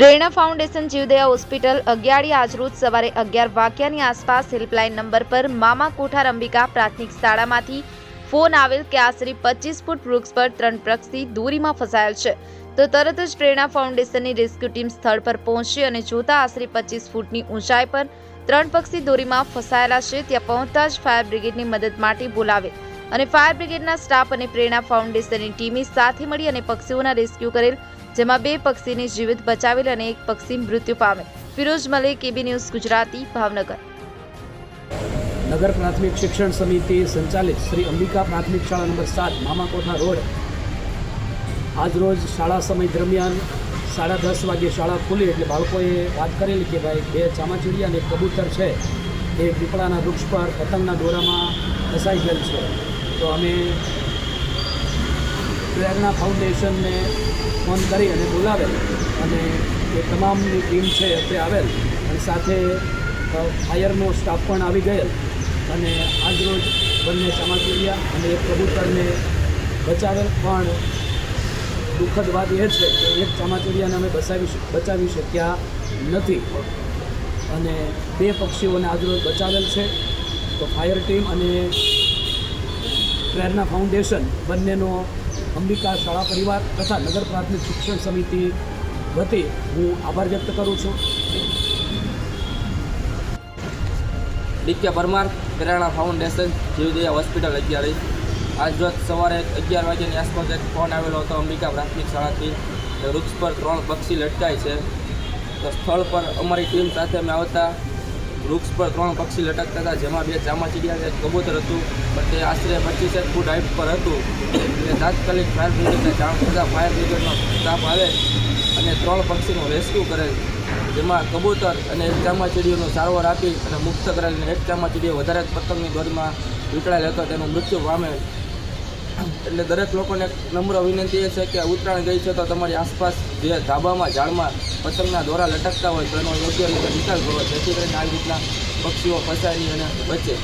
પ્રેરણા ફાઉન્ડેશન જીવદયા હોસ્પિટલ અગિયારી આજરોજ સવારે અગિયાર વાગ્યાની આસપાસ હેલ્પલાઇન નંબર પર મામા કોઠાર અંબિકા પ્રાથમિક શાળામાંથી ફોન આવેલ કે આશરે પચીસ ફૂટ વૃક્ષ પર ત્રણ પક્ષી દોરીમાં ફસાયેલ છે. તો તરત જ પ્રેરણા ફાઉન્ડેશનની રેસ્ક્યુ ટીમ સ્થળ પર પહોંચી અને જોતા આશરે પચીસ ફૂટની ઊંચાઈ પર ત્રણ પક્ષી દોરીમાં ફસાયેલા છે. ત્યાં પહોંચતા જ ફાયર બ્રિગેડની મદદ માટે બોલાવે અને ફાયર બ્રિગેડના સ્ટાફ અને પ્રેરણા ફાઉન્ડેશનની ટીમે સાથે મળી અને પક્ષીઓના રેસ્ક્યુ કરેલ જેમાં બે પક્ષીને જીવિત બચાવેલ અને એક પક્ષી મૃત્યુ પામેલ. Firoz Malik AB news Gujarati, Bhavnagar. નગર પ્રાથમિક શિક્ષણ સમિતિ સંચાલિત શ્રી અંબિકા પ્રાથમિક શાળા નંબર સાત, મામાકોઠા રોડ. આજરોજ શાળા સમય દરમિયાન સાડા દસ વાગે શાળા ખુલી એટલે બાળકોએ વાત કરેલી કે ભાઈ બે ચામાચીડિયા અને કબૂતર છે. એ પીપળાના વૃક્ષ પર પતંગના દોરામાં ફસાઈ ગયેલ છે. તો અમે પ્રેરણા ફાઉન્ડેશનને ફોન કરી અને બોલાવેલ. અને એ તમામની ટીમ છે તે આવેલ. અને સાથે ફાયરનો સ્ટાફ પણ આવી ગયેલ. અને આજરોજ બંને ચામાચીડિયા અને એક કબૂતરને બચાવેલ. પણ દુઃખદ વાત એ છે કે એક ચામાચુરિયાને અમે બચાવી બચાવી શક્યા નથી. અને બે પક્ષીઓને આજરોજ બચાવેલ છે. તો ફાયર ટીમ અને પ્રેરણા ફાઉન્ડેશન બંનેનો અંબિકા શાળા પરિવાર તથા નગર પ્રાથમિક શિક્ષણ સમિતિ વતી હું આભાર વ્યક્ત કરું છું. ડીકે પરમાર પ્રેરણા ફાઉન્ડેશન જીવદયા હોસ્પિટલ અગિયારી આજ રોજ સવારે અગિયાર વાગ્યાની આસપાસ એક ફોન આવેલો હતો અંબિકા પ્રાથમિક શાળાથી વૃક્ષ પર ત્રણ પક્ષી લટકાય છે. તો સ્થળ પર અમારી ટીમ સાથે અમે આવતા વૃક્ષ પર ત્રણ પક્ષી લટકતા હતા, જેમાં બે ચામાચીડિયા એક કબૂતર હતું. પણ તે આશરે પચીસેક ફૂટ હાઈટ પર હતું. એટલે તાત્કાલિક ફાયર બ્રિગેડને જાણ થતાં ફાયર બ્રિગેડનો સ્ટાફ આવે અને ત્રણ પક્ષીનું રેસ્ક્યુ કરે. જેમાં કબૂતર અને એક ચામાચીડીઓનો સારવાર આપી અને મુક્ત કરાવીને એક ચામાચીડીઓ વધારે પતંગની દોરીમાં વીંટળાયેલ હતો તેનું મૃત્યુ પામેલ એટલે દરેક લોકોને નમ્ર વિનંતી એ છે કે ઉત્તરાયણ ગઈ છે તો તમારી આસપાસ જે ધાબામાં, ઝાડમાં પતંગના દોરા લટકતા હોય તો એનો યોગ્ય રીતે નિકાલ કરવો, જેથી કરીને આવી રીતના પક્ષીઓ ફસાય અને બચે.